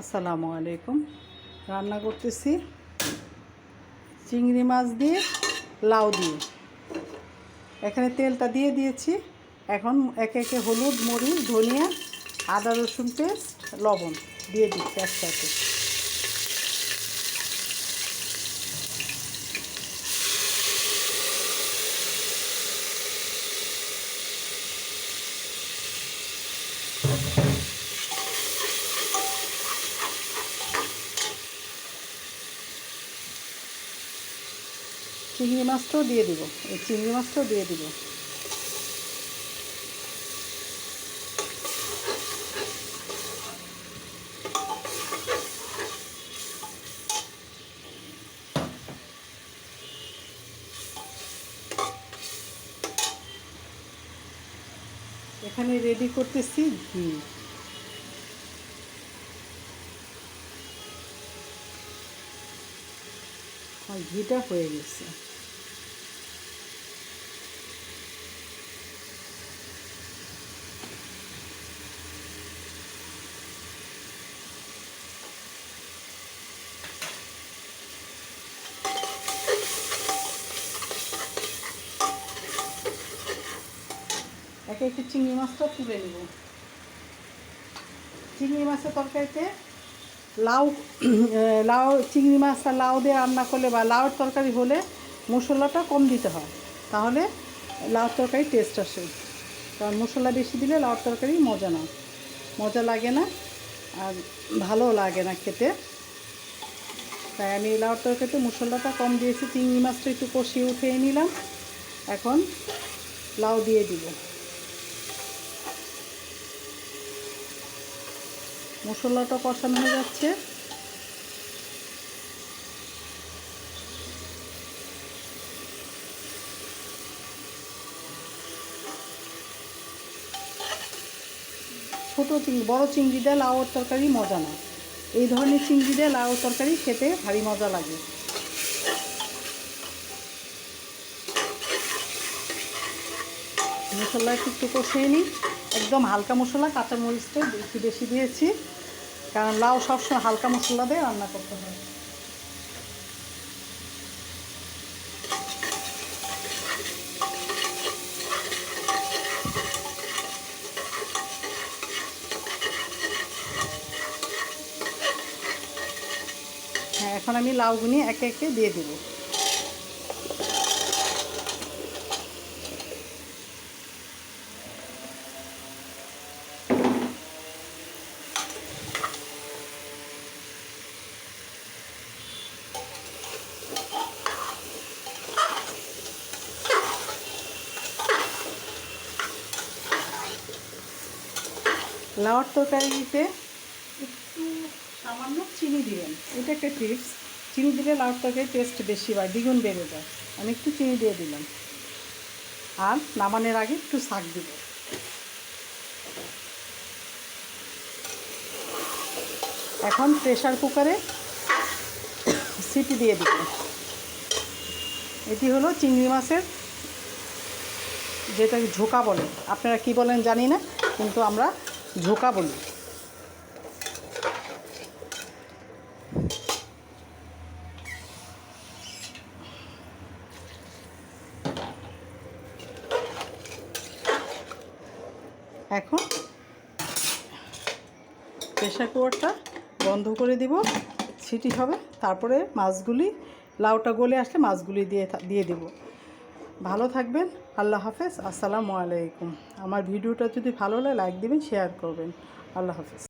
আসসালামু আলাইকুম। রান্না করতেছি চিংড়ি মাছ দিয়ে, লাউ দিয়ে। এখানে তেলটা দিয়ে দিয়েছি। এখন একে একে হলুদ, মরিচ, ধনিয়া, আদা রসুন পেস্ট, লবণ দিয়ে দিচ্ছি একসাথে। চিংড়ি মাছটাও দিয়ে দিব। এই চিংড়ি মাছটাও দিয়ে দিব। এখানে রেডি করতেছি ঘি। আর ঘিটা হয়ে গেছে। একে একটু চিংড়ি মাছটা তুলে নেব। চিংড়ি মাছের তরকারিতে লাউ লাউ, চিংড়ি মাছ আর লাউ দিয়ে রান্না করলে বা লাউর তরকারি হলে মশলাটা কম দিতে হয়। তাহলে লাউর তরকারি টেস্ট আসে। কারণ মশলা বেশি দিলে লাউর তরকারি মজা না। মজা লাগে না আর ভালো লাগে না খেতে। তাই আমি লাউর তরকারিতে মশলাটা কম দিয়েছি, চিংড়ি মাছটা একটু কষিয়ে উঠিয়ে নিলাম। এখন লাউ দিয়ে দিব। মশলাটা কষানো হয়ে যাচ্ছে। ছোটো চিংড়ি বড়ো চিংড়ি দিয়ে লাউর তরকারি মজা না। এই ধরনের চিংড়ি দিয়ে লাউর তরকারি খেতে ভারী মজা লাগে। মশলা একটু কষিয়ে নিই। একদম হালকা মশলা কাঁচা মরিচটা একটু বেশি দিয়েছি, কারণ লাউ সবসময় হালকা মশলা দিয়ে রান্না করতে হয়। হ্যাঁ এখন আমি লাউগুনি একে একে দিয়ে দেবো। লাউর তরকারিতে একটু সামান্য চিনি দিবেন। এটা একটা টিপস চিনি দিলে লাউর তরকারি টেস্ট বেশি হয় দ্বিগুণ বেড়ে যায়। আমি একটু চিনি দিয়ে দিলাম। আর নামানোর আগে একটু শাক দিব। এখন প্রেশার কুকারে সিটি দিয়ে দিব এটি হলো চিংড়ি মাছের যেটা ঝোঁকা বলে। আপনারা কি বলেন জানি না কিন্তু আমরা ঝোঁকা বলি। এখন প্রেশার কুকারটা বন্ধ করে দিব সিটি হবে, তারপরে মাছগুলি, লাউটা গলে আসলে মাছগুলি দিয়ে দিয়ে দেব। ভালো থাকবেন, আল্লাহ হাফেজ, আসসালামু আলাইকুম। আমার ভিডিওটা যদি ভালো লাগে, লাইক দিবেন, শেয়ার করবেন। আল্লাহ হাফেজ।